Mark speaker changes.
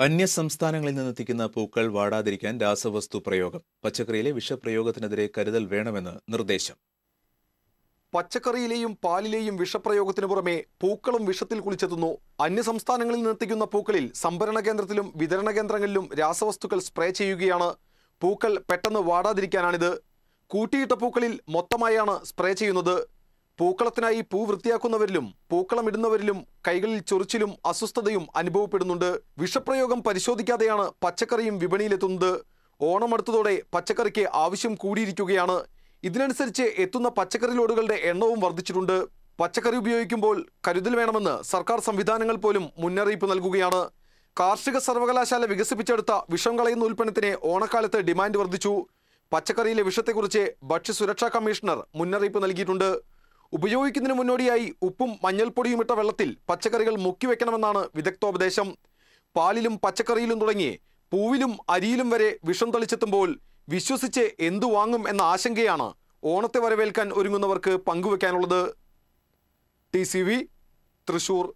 Speaker 1: അന്യസംസ്ഥാനങ്ങളിൽ നിന്നെത്തിക്കുന്ന പൂക്കൾ വാടാതിരിക്കാൻ രാസവസ്തു പ്രയോഗം. പച്ചക്കറിയിലെ വിഷപ്രയോഗത്തിനെതിരെ കരുതൽ വേണമെന്ന് നിർദ്ദേശം.
Speaker 2: പച്ചക്കറിയിലെയും പാലിലെയും വിഷപ്രയോഗത്തിന് പുറമെ പൂക്കളും വിഷത്തിൽ കുളിച്ചെത്തുന്നു. അന്യസംസ്ഥാനങ്ങളിൽ നിന്നെത്തിക്കുന്ന പൂക്കളിൽ സംഭരണ കേന്ദ്രത്തിലും വിതരണ കേന്ദ്രങ്ങളിലും രാസവസ്തുക്കൾ സ്പ്രേ ചെയ്യുകയാണ്. പൂക്കൾ പെട്ടെന്ന് വാടാതിരിക്കാനാണിത്. കൂട്ടിയിട്ട പൂക്കളിൽ മൊത്തമായാണ് സ്പ്രേ ചെയ്യുന്നത്. പൂക്കളത്തിനായി പൂ വൃത്തിയാക്കുന്നവരിലും പൂക്കളം ഇടുന്നവരിലും കൈകളിൽ ചൊറിച്ചിലും അസ്വസ്ഥതയും അനുഭവപ്പെടുന്നുണ്ട്. വിഷപ്രയോഗം പരിശോധിക്കാതെയാണ് പച്ചക്കറിയും വിപണിയിലെത്തുന്നത്. ഓണം അടുത്തതോടെ പച്ചക്കറിക്ക് ആവശ്യം കൂടിയിരിക്കുകയാണ്. ഇതിനനുസരിച്ച് എത്തുന്ന പച്ചക്കറി ലോഡുകളുടെ എണ്ണവും വർദ്ധിച്ചിട്ടുണ്ട്. പച്ചക്കറി ഉപയോഗിക്കുമ്പോൾ കരുതൽ വേണമെന്ന് സർക്കാർ സംവിധാനങ്ങൾ പോലും മുന്നറിയിപ്പ് നൽകുകയാണ്. കാർഷിക സർവകലാശാല വികസിപ്പിച്ചെടുത്ത വിഷം കളയുന്ന ഉൽപ്പന്നത്തിന് ഓണക്കാലത്ത് ഡിമാൻഡ് വർദ്ധിച്ചു. പച്ചക്കറിയിലെ വിഷത്തെക്കുറിച്ച് ഭക്ഷ്യസുരക്ഷാ കമ്മീഷണർ മുന്നറിയിപ്പ് നൽകിയിട്ടുണ്ട്. ഉപയോഗിക്കുന്നതിന് മുന്നോടിയായി ഉപ്പും മഞ്ഞൾപ്പൊടിയും ഇട്ട വെള്ളത്തിൽ പച്ചക്കറികൾ മുക്കി മുക്കിവെക്കണമെന്നാണ് വിദഗ്ധോപദേശം. പാലിലും പച്ചക്കറിയിലും തുടങ്ങി പൂവിലും അരിയിലും വരെ വിഷം തളിച്ചെത്തുമ്പോൾ വിശ്വസിച്ച് എന്തു വാങ്ങും എന്ന ആശങ്കയാണ് ഓണത്തെ വരവേൽക്കാൻ ഒരുങ്ങുന്നവർക്ക് പങ്കുവെക്കാനുള്ളത്. ടി തൃശൂർ